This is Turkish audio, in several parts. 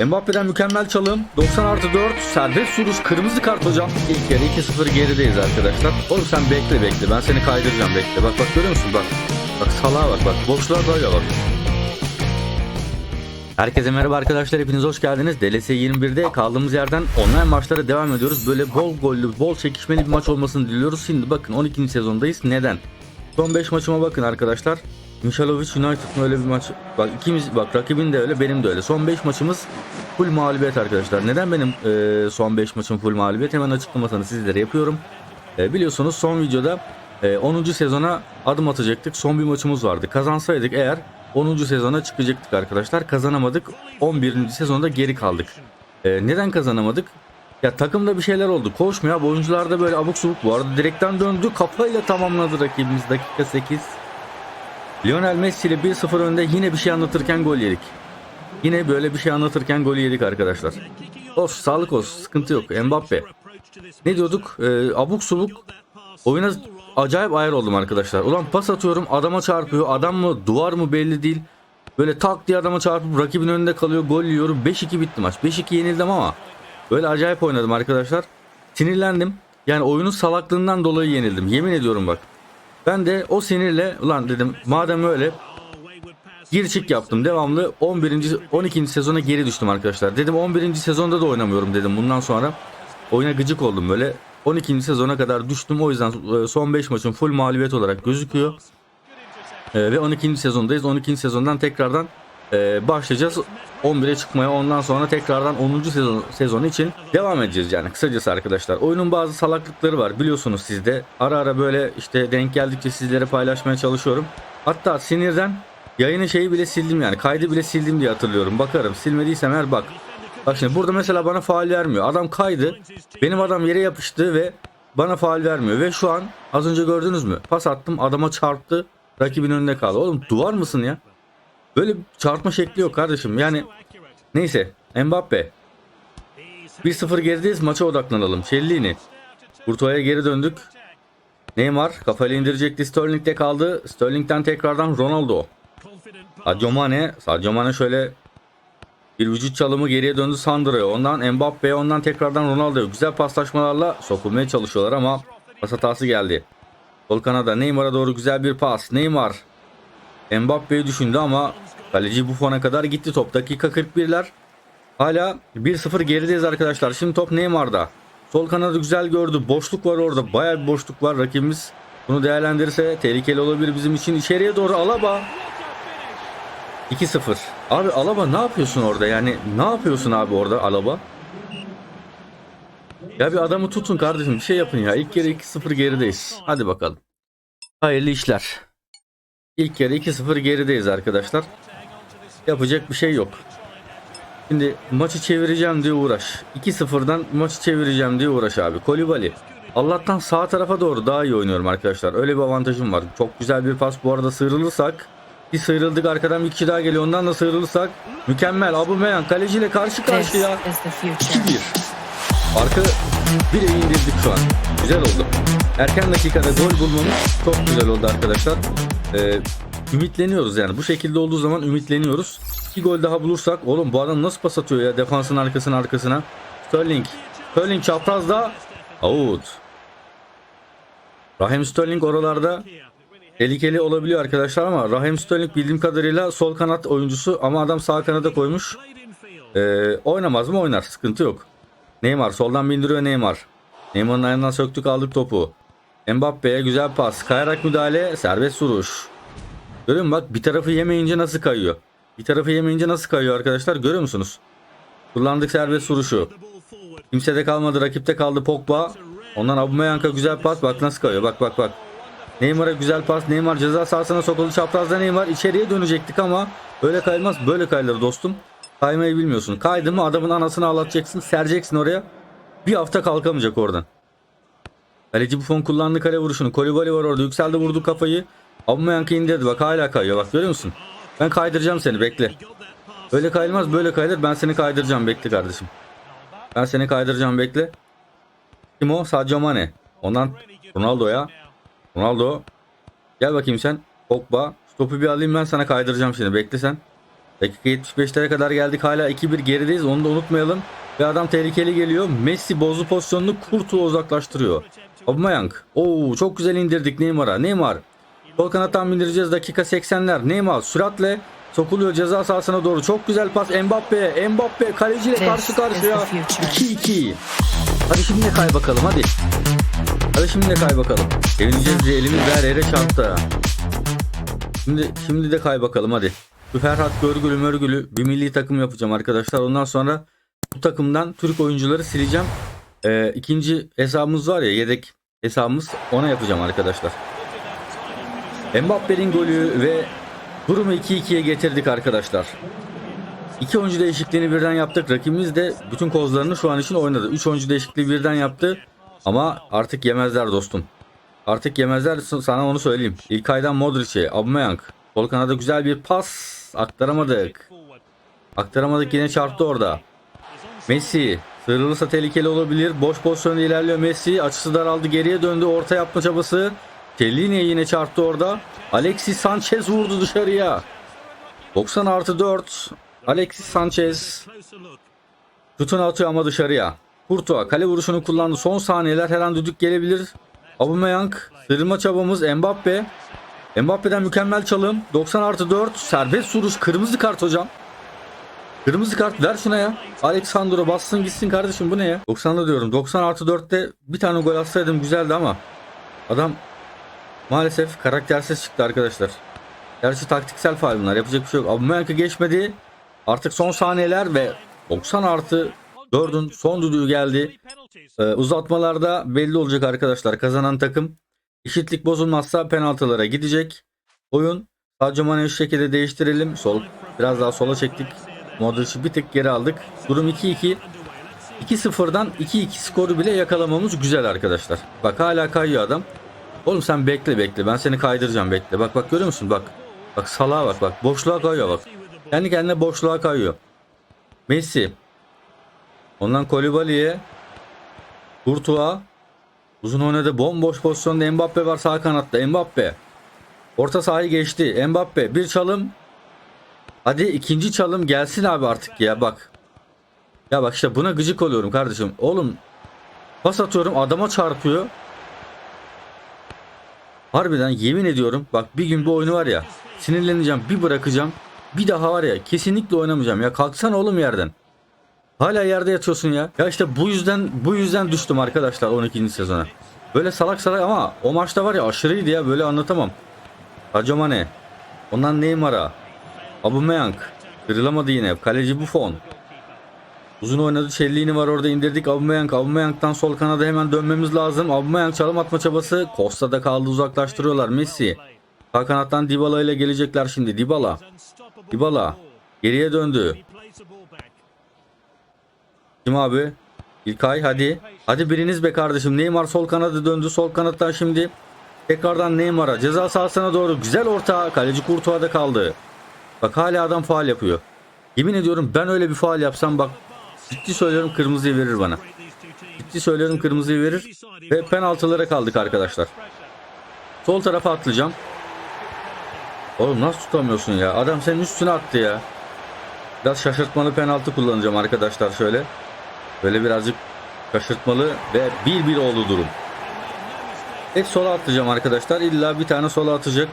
Mbappe'den mükemmel çalım. 90 artı 4. Serbest vuruş. Kırmızı kart hocam. İlk yarı 2-0 gerideyiz arkadaşlar. Oğlum sen bekle bekle. Ben seni kaydıracağım bekle. Bak bak görüyor musun bak. Bak salağa bak bak. Boşluğa dayıyor bak. Herkese merhaba arkadaşlar hepiniz hoş geldiniz. DLS 21'de kaldığımız yerden online maçlara devam ediyoruz. Böyle bol gollü, bol çekişmeli bir maç olmasını diliyoruz. Şimdi bakın 12. sezondayız. Neden? Son 5 maçıma bakın arkadaşlar. Michalovic United'ın öyle bir maç. Bak ikimiz bak rakibin de öyle benim de öyle. Son 5 maçımız full mağlubiyet arkadaşlar. Neden benim e, son 5 maçım full mağlubiyet? Hemen açıklamasını sizlere yapıyorum. E, biliyorsunuz son videoda e, 10. sezona adım atacaktık. Son bir maçımız vardı. Kazansaydık eğer 10. sezona çıkacaktık arkadaşlar. Kazanamadık. 11. sezonda geri kaldık. E, neden kazanamadık? Ya takımda bir şeyler oldu. Koşmuyor. Oyuncularda böyle abuk subuk. Bu arada direkten döndü. Kafayla tamamladı rakibimiz. Dakika 8. Lionel Messi ile 1-0 önde yine bir şey anlatırken gol yedik. Yine böyle bir şey anlatırken gol yedik arkadaşlar. Olsun sağlık olsun sıkıntı yok. Mbappe. Ne diyorduk? Ee, abuk subuk oyuna acayip ayar oldum arkadaşlar. Ulan pas atıyorum adama çarpıyor. Adam mı duvar mı belli değil. Böyle tak diye adama çarpıp rakibin önünde kalıyor. Gol yiyorum. 5-2 bitti maç. 5-2 yenildim ama böyle acayip oynadım arkadaşlar. Sinirlendim. Yani oyunun salaklığından dolayı yenildim. Yemin ediyorum bak. Ben de o sinirle ulan dedim madem öyle gir çık yaptım. Devamlı 11. 12. sezona geri düştüm arkadaşlar. Dedim 11. sezonda da oynamıyorum dedim bundan sonra. Oyuna gıcık oldum böyle. 12. sezona kadar düştüm. O yüzden e, son 5 maçın full mağlubiyet olarak gözüküyor. E, Ve 12. sezondayız. 12. sezondan tekrardan e, başlayacağız. 11'e çıkmaya ondan sonra tekrardan 10. sezon, sezon için devam edeceğiz yani kısacası arkadaşlar. Oyunun bazı salaklıkları var biliyorsunuz sizde. Ara ara böyle işte denk geldikçe sizlere paylaşmaya çalışıyorum. Hatta sinirden yayını şeyi bile sildim yani kaydı bile sildim diye hatırlıyorum. Bakarım silmediysem eğer bak. Bak şimdi burada mesela bana faal vermiyor. Adam kaydı. Benim adam yere yapıştı ve bana faal vermiyor. Ve şu an az önce gördünüz mü? Pas attım adama çarptı. Rakibin önünde kaldı. Oğlum duvar mısın ya? Böyle çarpma şekli yok kardeşim. Yani neyse Mbappe. 1-0 gerideyiz maça odaklanalım. Cellini. Kurtuğa'ya geri döndük. Neymar kafayla indirecekti. Sterling'de kaldı. Sterling'den tekrardan Ronaldo. Sadio Mane. Sadio Mane şöyle bir vücut çalımı geriye döndü Sandro'ya. Ondan Mbappe'ye ondan tekrardan Ronaldo'ya. Güzel paslaşmalarla sokulmaya çalışıyorlar ama pas hatası geldi. Sol kanada Neymar'a doğru güzel bir pas. Neymar Mbappe'yi düşündü ama kaleci Buffon'a kadar gitti top. Dakika 41'ler. Hala 1-0 gerideyiz arkadaşlar. Şimdi top Neymar'da. Sol kanadı güzel gördü. Boşluk var orada. Bayağı bir boşluk var. Rakibimiz bunu değerlendirirse tehlikeli olabilir bizim için. İçeriye doğru Alaba. 2-0. Abi Alaba ne yapıyorsun orada? Yani ne yapıyorsun abi orada Alaba? Ya bir adamı tutun kardeşim. Bir şey yapın ya. İlk kere 2-0 gerideyiz. Hadi bakalım. Hayırlı işler. İlk yarı 2-0 gerideyiz arkadaşlar. Yapacak bir şey yok. Şimdi maçı çevireceğim diye uğraş. 2-0'dan maçı çevireceğim diye uğraş abi. Kolibali. Allah'tan sağ tarafa doğru daha iyi oynuyorum arkadaşlar. Öyle bir avantajım var. Çok güzel bir pas. Bu arada sıyrılırsak bir sıyrıldık arkadan bir kişi daha geliyor. Ondan da sıyrılırsak mükemmel. Aubameyang kaleciyle karşı karşıya. is the future. 2-1. Arka direği indirdik şu an. Güzel oldu. Erken dakikada gol bulmamız çok güzel oldu arkadaşlar. Ee, ümitleniyoruz yani. Bu şekilde olduğu zaman ümitleniyoruz. Bir gol daha bulursak oğlum bu adam nasıl pas atıyor ya defansın arkasına arkasına. Sterling. Sterling çaprazda. Out. Raheem Sterling oralarda tehlikeli olabiliyor arkadaşlar ama Raheem Sterling bildiğim kadarıyla sol kanat oyuncusu ama adam sağ kanada koymuş. Ee, oynamaz mı oynar sıkıntı yok. Neymar soldan bindiriyor Neymar. Neymar'ın ayağından söktük aldık topu. Mbappe'ye güzel pas. Kayarak müdahale serbest vuruş. Görüyor musun bak bir tarafı yemeyince nasıl kayıyor. Bir tarafı yemeyince nasıl kayıyor arkadaşlar görüyor musunuz? Kullandık serbest vuruşu. Kimsede kalmadı rakipte kaldı Pogba. Ondan Aubameyang'a güzel pas bak nasıl kayıyor bak bak bak. Neymar'a güzel pas. Neymar ceza sahasına sokuldu. Çaprazda Neymar içeriye dönecektik ama öyle kaymaz. Böyle kayılır dostum. Kaymayı bilmiyorsun. Kaydı mı adamın anasını ağlatacaksın. Sereceksin oraya. Bir hafta kalkamayacak oradan. Kaleci Buffon kullandı kale vuruşunu. Kolibali var orada. Yükseldi vurdu kafayı. Aubameyang'ı indirdi. Bak hala kayıyor. Bak görüyor musun? Ben kaydıracağım seni bekle. Öyle kayılmaz böyle kayılır. Ben seni kaydıracağım bekle kardeşim. Ben seni kaydıracağım bekle. Kim o? Sadio Mane. Ondan Ronaldo'ya. Ronaldo. Gel bakayım sen. Pogba. Stopu bir alayım ben sana kaydıracağım seni. Bekle sen. Dakika 75'lere kadar geldik. Hala 2-1 gerideyiz. Onu da unutmayalım. Ve adam tehlikeli geliyor. Messi bozdu pozisyonunu Kurtuğ uzaklaştırıyor. Aubameyang. Oo çok güzel indirdik Neymar'a. Neymar. Sol kanattan bindireceğiz dakika 80'ler. Neymar süratle sokuluyor ceza sahasına doğru. Çok güzel pas Mbappe. Mbappe kaleciyle karşı karşıya. is the future. 2-2. Hadi şimdi de kay bakalım hadi. Hadi şimdi de kay bakalım. Evineceğiz diye elimiz her yere çarptı. Şimdi şimdi de kay bakalım hadi. Bu Ferhat Görgülü Mörgülü bir milli takım yapacağım arkadaşlar. Ondan sonra bu takımdan Türk oyuncuları sileceğim. Ee, ikinci hesabımız var ya yedek hesabımız ona yapacağım arkadaşlar. Mbappe'nin golü ve durumu 2-2'ye getirdik arkadaşlar. İki oyuncu değişikliğini birden yaptık. Rakibimiz de bütün kozlarını şu an için oynadı. Üç oyuncu değişikliği birden yaptı. Ama artık yemezler dostum. Artık yemezler sana onu söyleyeyim. İlkay'dan Modric'e, Aubameyang. Sol kanada güzel bir pas. Aktaramadık. Aktaramadık yine çarptı orada. Messi. Sıyrılırsa tehlikeli olabilir. Boş pozisyonda ilerliyor Messi. Açısı daraldı. Geriye döndü. Orta yapma çabası. Tellini yine çarptı orada. Alexis Sanchez vurdu dışarıya. 90 artı 4. Alexis Sanchez. Şutunu atıyor ama dışarıya. Kurtuğa kale vuruşunu kullandı. Son saniyeler her an düdük gelebilir. Aubameyang. Sıyrılma çabamız Mbappe. Mbappe'den mükemmel çalım. 90 artı 4. Serbest vuruş. Kırmızı kart hocam. Kırmızı kart ver şuna ya. Alexandro bassın gitsin kardeşim bu ne ya? 90'da diyorum. 90 artı 4'te bir tane gol atsaydım güzeldi ama adam maalesef karaktersiz çıktı arkadaşlar. Gerçi taktiksel faal. Yapacak bir şey yok. Aubameyang'ı geçmedi. Artık son saniyeler ve 90 artı 4'ün son düdüğü geldi. Ee, uzatmalarda belli olacak arkadaşlar. Kazanan takım eşitlik bozulmazsa penaltılara gidecek. Oyun sadece Mane'yi şekilde değiştirelim. Sol biraz daha sola çektik. Modric'i bir tık geri aldık. Durum 2-2. 2-0'dan 2-2 skoru bile yakalamamız güzel arkadaşlar. Bak hala kayıyor adam. Oğlum sen bekle bekle. Ben seni kaydıracağım bekle. Bak bak görüyor musun? Bak. Bak salağa bak bak. Boşluğa kayıyor bak. Kendi kendine boşluğa kayıyor. Messi. Ondan Kolibali'ye. Kurtuğa. Uzun oynadı. Bomboş pozisyonda Mbappe var sağ kanatta. Mbappe. Orta sahayı geçti. Mbappe bir çalım. Hadi ikinci çalım gelsin abi artık ya bak. Ya bak işte buna gıcık oluyorum kardeşim. Oğlum pas atıyorum adama çarpıyor. Harbiden yemin ediyorum bak bir gün bu oyunu var ya sinirleneceğim bir bırakacağım. Bir daha var ya kesinlikle oynamayacağım ya kalksana oğlum yerden. Hala yerde yatıyorsun ya. Ya işte bu yüzden bu yüzden düştüm arkadaşlar 12. sezona. Böyle salak salak ama o maçta var ya aşırıydı ya böyle anlatamam. Sadio Mane. Ondan Neymar'a. Aubameyang. Kırılamadı yine. Kaleci Buffon. Uzun oynadı. Çelliğini var orada indirdik. Aubameyang. Aubameyang'dan sol kanada hemen dönmemiz lazım. Aubameyang çalım atma çabası. Costa'da kaldı uzaklaştırıyorlar. Messi. Sağ kanattan Dybala ile gelecekler şimdi. Dybala. Dybala. Geriye döndü. Kim abi? İlkay hadi. Hadi biriniz be kardeşim. Neymar sol kanada döndü. Sol kanattan şimdi. Tekrardan Neymar'a. Ceza sahasına doğru. Güzel orta. Kaleci Kurtuğa'da kaldı. Bak hala adam faal yapıyor. Yemin ediyorum ben öyle bir faal yapsam bak ciddi söylüyorum kırmızıyı verir bana. Ciddi söylüyorum kırmızıyı verir ve penaltılara kaldık arkadaşlar. Sol tarafa atlayacağım. Oğlum nasıl tutamıyorsun ya? Adam senin üstüne attı ya. Biraz şaşırtmalı penaltı kullanacağım arkadaşlar şöyle. Böyle birazcık şaşırtmalı ve 1-1 oldu durum. Hep sola atlayacağım arkadaşlar. İlla bir tane sola atacak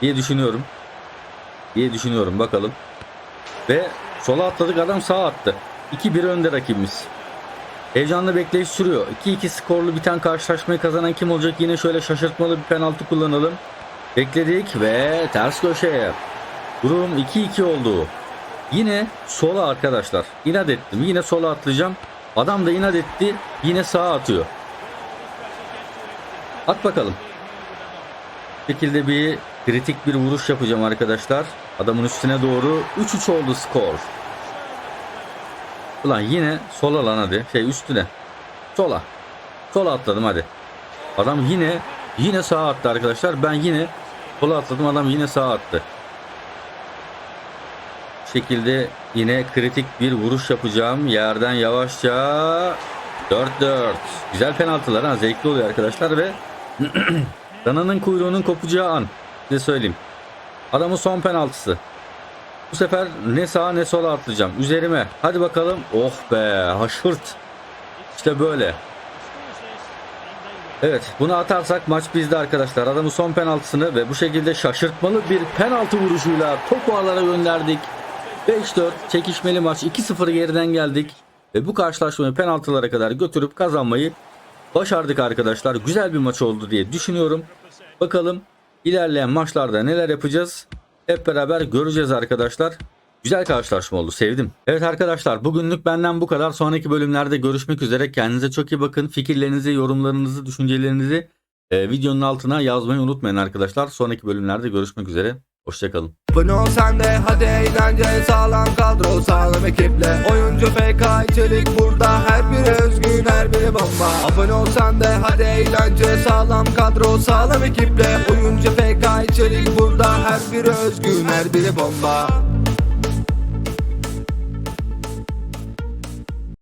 diye düşünüyorum diye düşünüyorum bakalım. Ve sola atladık adam sağa attı. 2-1 önde rakibimiz. Heyecanlı bekleyiş sürüyor. 2-2 skorlu biten karşılaşmayı kazanan kim olacak? Yine şöyle şaşırtmalı bir penaltı kullanalım. Bekledik ve ters köşeye. Durum 2-2 oldu. Yine sola arkadaşlar. İnat ettim. Yine sola atlayacağım. Adam da inat etti. Yine sağa atıyor. At bakalım. Bu şekilde bir kritik bir vuruş yapacağım arkadaşlar. Adamın üstüne doğru 3-3 oldu skor. Ulan yine sola lan hadi. Şey üstüne. Sola. Sola atladım hadi. Adam yine yine sağa attı arkadaşlar. Ben yine sola atladım. Adam yine sağa attı. Bu şekilde yine kritik bir vuruş yapacağım. Yerden yavaşça 4-4. Güzel penaltılar ha. Zevkli oluyor arkadaşlar ve Dana'nın kuyruğunun kopacağı an. Size söyleyeyim. Adamın son penaltısı. Bu sefer ne sağa ne sola atlayacağım. Üzerime. Hadi bakalım. Oh be haşırt. İşte böyle. Evet bunu atarsak maç bizde arkadaşlar. Adamın son penaltısını ve bu şekilde şaşırtmalı bir penaltı vuruşuyla topu ağlara gönderdik. 5-4 çekişmeli maç 2-0 geriden geldik. Ve bu karşılaşmayı penaltılara kadar götürüp kazanmayı başardık arkadaşlar. Güzel bir maç oldu diye düşünüyorum. Bakalım ilerleyen maçlarda neler yapacağız. Hep beraber göreceğiz arkadaşlar. Güzel karşılaşma oldu. Sevdim. Evet arkadaşlar bugünlük benden bu kadar. Sonraki bölümlerde görüşmek üzere. Kendinize çok iyi bakın. Fikirlerinizi, yorumlarınızı, düşüncelerinizi e, videonun altına yazmayı unutmayın arkadaşlar. Sonraki bölümlerde görüşmek üzere. Hoşçakalın. Ol sen de hadi eğlence sağlam kadro sağlam ekiple. Oyuncu FK içerik burada her biri özgün her biri bomba. Abone ol sen de hadi eğlence sağlam kadro sağlam ekiple. Oyuncu FK içerik burada her biri özgün her biri bomba